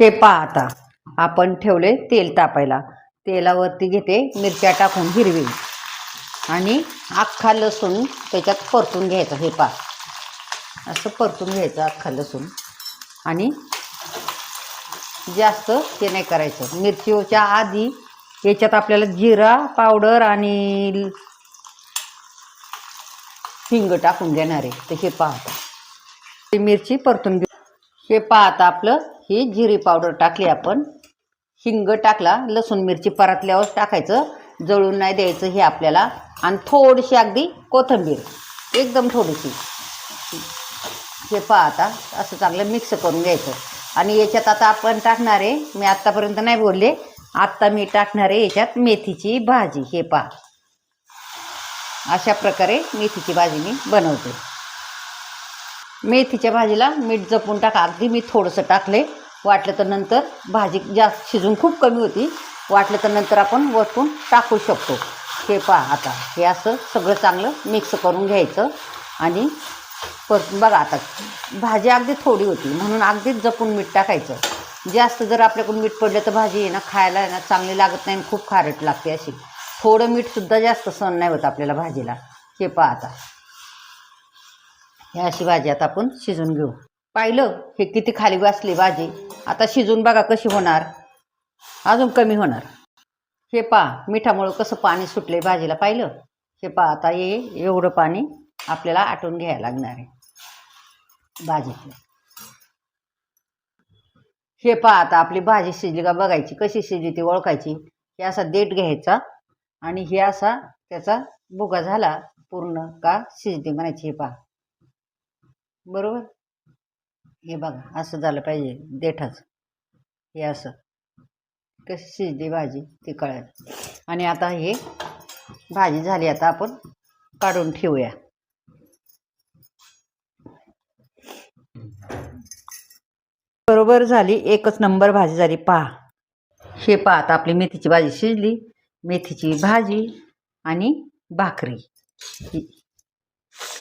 हे पहा आता. आपण ठेवले तेल तापायला. तेलावरती घेते मिरच्या टाकून हिरवी. आणि अख्खा लसूण त्याच्यात परतून घ्यायचा हे पा असं परतून घ्यायचं अख्खा लसूण. आणि जास्त ते नाही करायचं. मिरचीच्या आधी याच्यात आपल्याला जिरा पावडर आणि हिंग टाकून घेणार आहे. तर हे पाहता ती मिरची परतून घेऊ. हे पाहता आपलं ही जिरी पावडर टाकली आपण. हिंग टाकला लसूण मिरची परतल्यावर टाकायचं. जळून नाही द्यायचं हे आपल्याला. आणि थोडीशी अगदी कोथिंबीर एकदम थोडीशी. हे पहा आता असं चांगलं मिक्स करून घ्यायचं. आणि याच्यात आता आपण टाकणार आहे मी आत्तापर्यंत नाही बोलले. आत्ता मी टाकणार आहे याच्यात मेथीची भाजी. हे पहा. अशा प्रकारे मेथीची भाजी मी बनवते. मेथीच्या भाजीला मीठ जपून टाका. अगदी मी थोडंसं टाकले वाटलं तर नंतर भाजी जास्त शिजून खूप कमी होती. वाटलं तर नंतर आपण वरतून टाकू शकतो. हे पहा आता हे असं सगळं चांगलं मिक्स करून घ्यायचं आणि परत बघा आता भाजी अगदी थोडी होती म्हणून अगदीच जपून मीठ टाकायचं. जास्त जर आपल्याकडून मीठ पडलं तर भाजी आहे ना खायला आहे ना चांगली लागत नाही आणि खूप खारट लागते अशी. थोडं मीठसुद्धा जास्त सहन नाही होत आपल्याला भाजीला. हे पहा आता. ही अशी भाजी आता आपण शिजून घेऊ. पाहिलं हे किती खाली बसली भाजी. आता शिजून बघा कशी होणार. अजून कमी होणार. हे पहा मिठामुळं कसं पाणी सुटले भाजीला पाहिलं. हे पहा आता हे एवढं पाणी आपल्याला आटून घ्यायला लागणार आहे. भाजीतलं. हे पहा आता आपली भाजी शिजली का बघायची. कशी शिजली ती ओळखायची. हे असा देठ घ्यायचा आणि हे असा त्याचा भुगा झाला पूर्ण का शिजली म्हणायची हे पहा बरोबर? हे बघा असं झालं पाहिजे देठाचं. हे असं. कशी शिजली भाजी ती कळायला आणि आता हे भाजी झाली आता आपण काढून ठेवूया. बरोबर झाली एकच नंबर भाजी झाली. पहा. हे पहा आता आपली मेथीची भाजी शिजली. मेथीची भाजी आणि भाकरी. ही